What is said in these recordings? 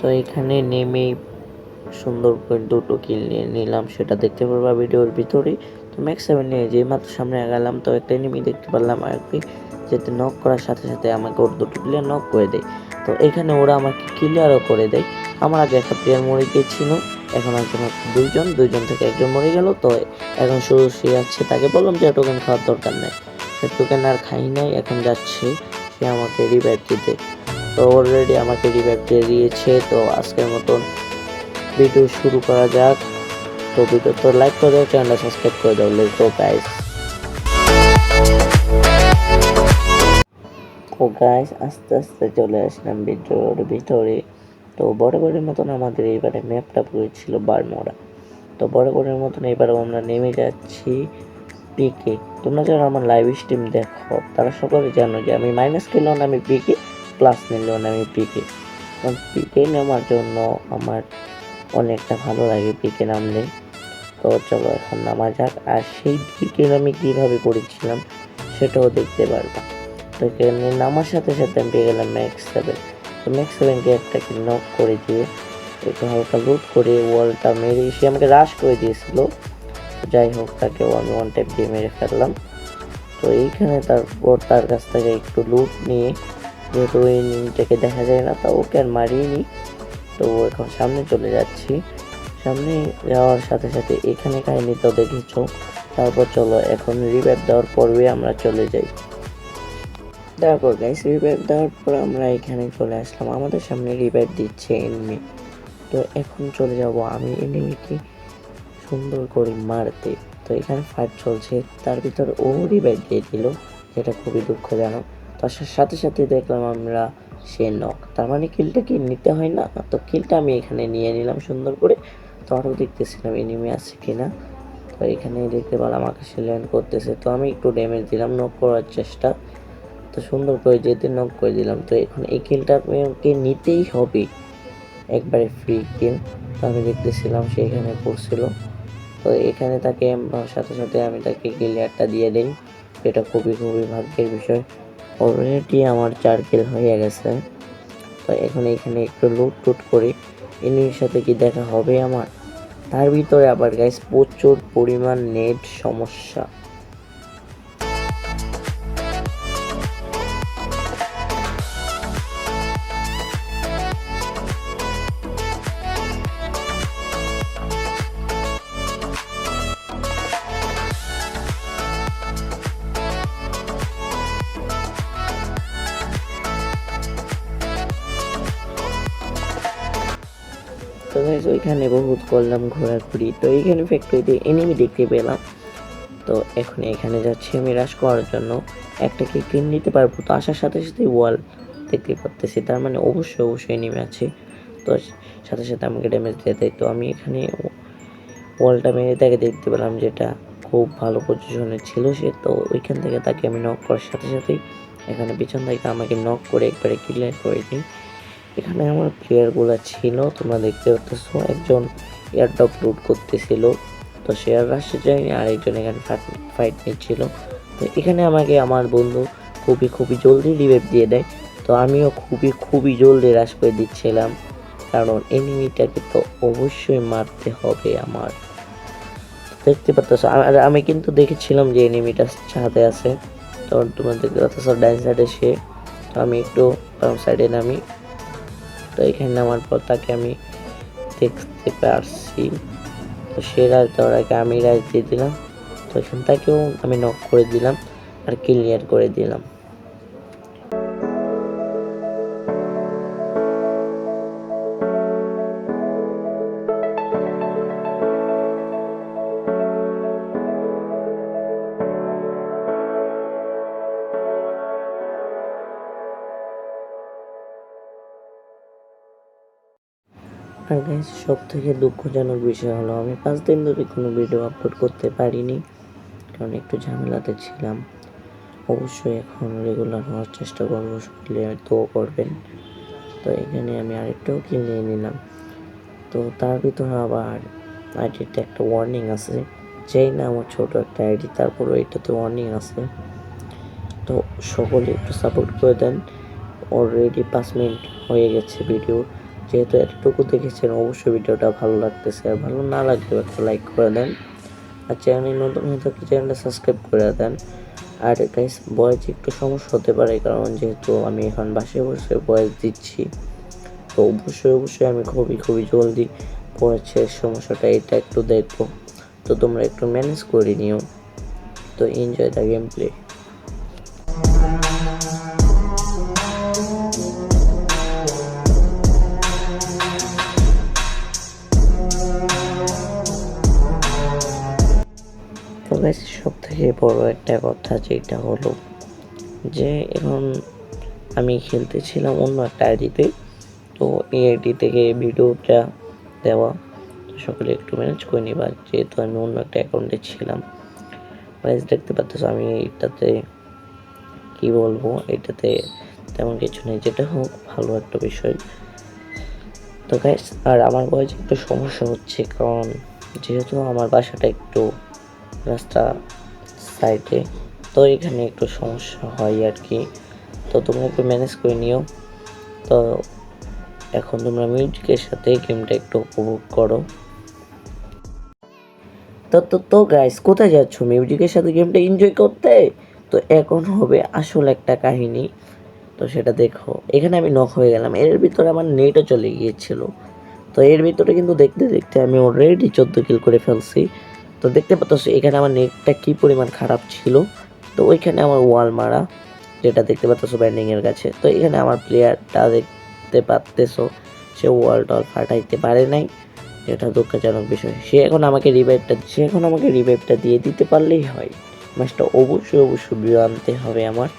তো এখানে নেমেই সুন্দর করে দুটো কিল নিয়ে নিলাম, সেটা দেখতে পারবা ভিডিওর ভিতরেই। তো ম্যাক্স সেভেন নিয়ে যে মাত্র সামনে আগালাম, তো একটা এনিমি দেখতে পারলাম আর কি যেতে নক করার সাথে সাথে আমাকে ওর দুটো প্লেয়ার নক করে দেয়। তো এখানে ওরা আমাকে ক্লিয়ারও করে দেয়। আমার আগে একটা প্লেয়ার মরে গিয়েছিল, এখন একজন দুইজন দুইজন থেকে একজন মরে গেল। তো এখন শুধু সে যাচ্ছে তাকে বললাম যে টোকেন খাওয়ার দরকার নেই। সে টোকেন আর খাই নাই, এখন যাচ্ছে, সে আমাকে রিভাইভ দিতে। তো অলরেডি আমাকে রিভাইভ দিয়ে দিয়েছে, তো আজকের মতন ভিডিও শুরু করা যাক। তো ভিডিও তো লাইক করে দাও চ্যানেলটা সাবস্ক্রাইব করে দাও। লেটস গো গাইস তো গাইস আস্তে আস্তে চলে আসলাম ভিডিওর ভিতরে। তো বরাবরের মতন আমাদের এইবারে ম্যাপটা পুরো ছিল বারমোড়া। তো বরাবরের মতন এবারেও আমরা নেমে যাচ্ছি পিকে তোমরা যারা আমার লাইভ স্ট্রিম দেখো, তারা সকলে জানো যে আমি মাইনাস খেলেও না আমি পিকে প্লাস নিলেও আমি পিকে পিকে নেওয়ার জন্য আমার অনেকটা ভালো লাগে পিকে নামলে। তো চলো এখন নামা যাক। আর সেই পিকে আমি কীভাবে করেছিলাম সেটাও দেখতে পারবা। তো এখানে নামার সাথে সাথে আমি পেয়ে গেলাম ম্যাক্স সেভেন তো ম্যাক্স সেভেনকে একটাকে নক করে দিয়ে একটু হালকা লুট করে ওয়ালটা মেরে সে আমাকে রাশ করে দিয়েছিল। যাই হোক, তাকে ওয়ান ওয়ান টাইপ দিয়ে মেরে ফেললাম। তো এইখানে তারপর তার কাছ থেকে একটু লুট নিয়ে যেহেতু ওই নিমটাকে দেখা যায় না, তা ওকে আর মারিনি তো এখন সামনে চলে যাচ্ছি। সামনে যাওয়ার সাথে সাথে এখানে কাহিনী তো দেখেছ। তারপর চলো এখন রিভাইভ দেওয়ার পর্বে আমরা চলে যাই। তারপর গাইস রিভাইভ দেওয়ার পর আমরা এখানে চলে আসলাম। আমাদের সামনে রিভাইভ দিচ্ছে এনিমি তো এখন চলে যাব আমি এনিমিকে সুন্দর করে মারতে। তো এখানে ফাইট চলছে। তার ভিতর ও রিভাইভ দিয়ে দিল, যেটা খুবই দুঃখজনক। সাথে সাথে দেখলাম আমরা সে নক তার মানে কিলটা কি নিতে হয় না? তো কিলটা আমি এখানে নিয়ে নিলাম সুন্দর করে। তো আরও দেখতেছিলাম এনিমি আছে কিনা। তো এখানে দেখতে পেলাম আকাশে ল্যান্ড করতেছে। তো আমি একটু ড্যামেজ দিলাম নক করার চেষ্টা। তো সুন্দর করে যেতে নক করে দিলাম। তো এখন এই কিলটা আমাকে নিতেই হবে। একবারে ফ্রি কিল তো আমি দেখতেছিলাম সে এখানে পড়ছিল। তো এখানে তাকে, সাথে সাথে আমি তাকে ক্লিয়ারটা দিয়ে দিই। এটা খুবই খুবই ভাগ্যের বিষয়। অলরেডি আমার চার কিল হয়ে গেছে। তো এখন এখানে একটু লুট টুট করি। এনির সাথে কি দেখা হবে আমার? তার ভিতরে আবার গাইস প্রচুর পরিমাণ নেট সমস্যা। তো গাইস ওইখানে বহুত করলাম, ঘোরাঘুরি। তো এইখানে ফ্যাক্টরিতে এনিমি দেখতে পেলাম। তো এখন এখানে যাচ্ছি আমি রাশ করার জন্য। একটা কি কিন নিতে পারব, তো আসার সাথে সাথে ওয়াল দেখতে পারতেছি। তার মানে অবশ্যই অবশ্যই এনিমি আছে। তো সাথে সাথে আমাকে ড্যামেজ দিয়ে দেয়। তো আমি এখানে ওয়ালটা মেরে তাকে দেখতে পেলাম যেটা খুব ভালো পজিশনে ছিল সে। তো ওইখান থেকে তাকে আমি নক করার সাথে সাথেই এখানে পিছন থেকে আমাকে নক করে একবারে ক্লিয়ার করে দিই। এখানে আমার প্লেয়ারগুলো ছিল, তোমরা দেখতে পাচ্ছ একজন এয়ারড্রপ লুট করতেছিল। তো সে আর রাশে যায়নি আর একজন এখানে ফাইট নিচ্ছিল। তো এখানে আমাকে আমার বন্ধু খুবই খুবই জলদি রিভাইভ দিয়ে দেয়। তো আমিও খুবই খুবই জলদি রাশ করে দিচ্ছিলাম, কারণ এনিমিটাকে তো অবশ্যই মারতে হবে আমার। দেখতে পাচ্ছ আর আমি কিন্তু দেখেছিলাম যে এনিমিটা ছাদে আছে। তো তোমরা দেখতে পাচ্ছ ডাইন সাইডে সে, তো আমি একটু সাইডে নামি। তো এখানে নামার পর তাকে আমি দেখতে পারছি। তো সে রাজ দেওয়ার আমি রাজ দিয়ে দিলাম। তো এখান তাকেও আমি নক করে দিলাম আর ক্লিয়ার করে দিলাম। আর গাইস সব থেকে দুঃখজনক বিষয় হলো আমি পাঁচ দিন ধরে কোনো ভিডিও আপলোড করতে পারিনি, কারণ একটু ঝামেলাতে ছিলাম। অবশ্যই এখন রেগুলার হওয়ার চেষ্টা করব সকলে তো করবেন। তো এখানে আমি আরেকটাও কিনে নিলাম। তো তার ভিতরে আবার আইডিতে একটা ওয়ার্নিং আছে, যেই না আমার ছোটো একটা আইডি তারপর এটাতে ওয়ার্নিং আছে। তো সকলে একটু সাপোর্ট করে দেন অলরেডি পাঁচ মিনিট হয়ে গেছে ভিডিও যেহেতু এতটুকু দেখেছেন, অবশ্যই ভিডিওটা ভালো লাগতেছে। আর ভালো না লাগলেও একটা লাইক করে দেন। আর চ্যানেলে নতুন হয়ে থাকলে চ্যানেলটা সাবস্ক্রাইব করে দেন। আর গাইস বয়স একটু সমস্যা হতে পারে, কারণ যেহেতু আমি এখন বাসে বসে বয়স দিচ্ছি, তো অবশ্যই অবশ্যই আমি খুবই খুবই জলদি বয়সের সমস্যাটা এটা একটু দেখব। তো তোমরা একটু ম্যানেজ করে নিও। তো এনজয় দ্য গেম প্লে সব থেকে বড় একটা কথা যেটা হলো যে, এখন আমি খেলতেছিলাম অন্য একটা আইডিতে। তো এই আইডি থেকে ভিডিওটা দেওয়া। সকলে একটু ম্যানেজ করে নিবা, যেহেতু আমি অন্য একটা অ্যাকাউন্টে ছিলাম। গাইস দেখতে পাচ্ছ আমি এটাতে কি বলব? এটাতে তেমন কিছু নেই, যেটা হোক, ভালো একটা বিষয়। তো গাইস আর আমার বয়সে একটু সমস্যা হচ্ছে, কারণ যেহেতু আমার বাসাটা একটু রাস্তা সাইডে। তো এখানে একটু সমস্যা হয় আর কি। তো তোমরা একটু ম্যানেজ করে নিও। তো এখন তোমরা মিউজিকের সাথে গেমটা একটু উপভোগ করো। তো তো তো গাইস কোথায় যাচ্ছ? মিউজিকের সাথে গেমটা এনজয় করতে? তো এখন হবে আসল একটা কাহিনী। তো সেটা দেখো, এখানে আমি নক হয়ে গেলাম। এর ভিতরে আমার নেটও চলে গিয়েছিল। তো এর ভিতরে কিন্তু দেখতে দেখতে আমি অলরেডি চোদ্দ কিল করে ফেলছি। তো দেখতে পাচ্ছ এখানে আমার নেটটা কি পরিমাণ খারাপ ছিল? তো ওইখানে আমার ওয়াল মারা, যেটা দেখতে পাচ্ছ ব্যান্ডিংয়ের কাছে। তো এখানে আমার প্লেয়ারটা দেখতে পাচ্তেছ, সে ওয়াল টল ফাটাইতে পারে নাই। যেটা দুঃখজনক বিষয়। সে এখন আমাকে রিভাইভটা সে এখন আমাকে রিভাইভটা দিয়ে দিতে পারলেই হয়। ম্যাচটা অবশ্যই অবশ্যই বিয়ে আনতে হবে আমার।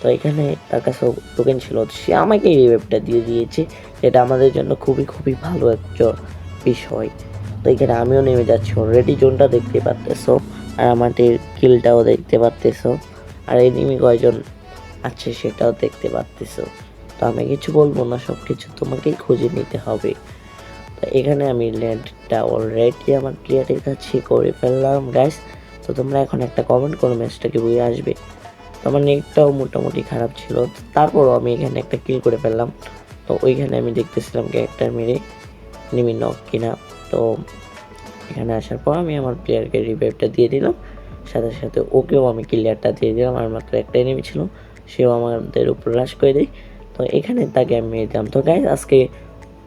তো এখানে তার কাছে টোকেন ছিল সে আমাকে রিভাইভটা দিয়ে দিয়েছে। এটা আমাদের জন্য খুবই খুবই ভালো একটা বিষয়। তো এখানে আমিও নেমে যাচ্ছি অলরেডি জোনটা দেখতে পারতেছো, আর আমাদের কিলটাও দেখতে পারতেছো, আর এনিমি কয়জন আছে সেটাও দেখতে পারতেছো। তো আমি কিছু বলব না সব কিছু তোমাকেই খুঁজে নিতে হবে। তো এখানে আমি ল্যান্ডটা অলরেডি আমার প্লেয়ারের কাছে করে ফেললাম গাইস তো তোমরা এখন একটা কমেন্ট করো ম্যাচটাকে বুঝে আসবে। তো আমার নেটটাও মোটামুটি খারাপ ছিল তারপরও আমি এখানে একটা কিল করে ফেললাম। তো ওইখানে আমি দেখতেছিলাম ক্যারেক্টার মেরে নিমি নক কিনা। তো এখানে আসার পর আমি আমার প্লেয়ারকে রিভাইভটা দিয়ে দিলাম। সাথে সাথে ওকেও আমি ক্লিয়ারটা দিয়ে দিলাম, আর মাত্র একটা এনেমি ছিল, সেও আমাদের উপর হ্রাস করে দেয়। তো এখানে তাকে আমি মেরে দিলাম। তো গাইজ আজকে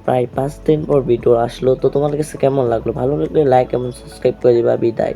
প্রায় পাঁচ দিন পর ভিডিও আসলো। তো তোমার কাছে কেমন লাগল? ভালো লাগলে লাইক এবং সাবস্ক্রাইব করে দিবা। বিদায়।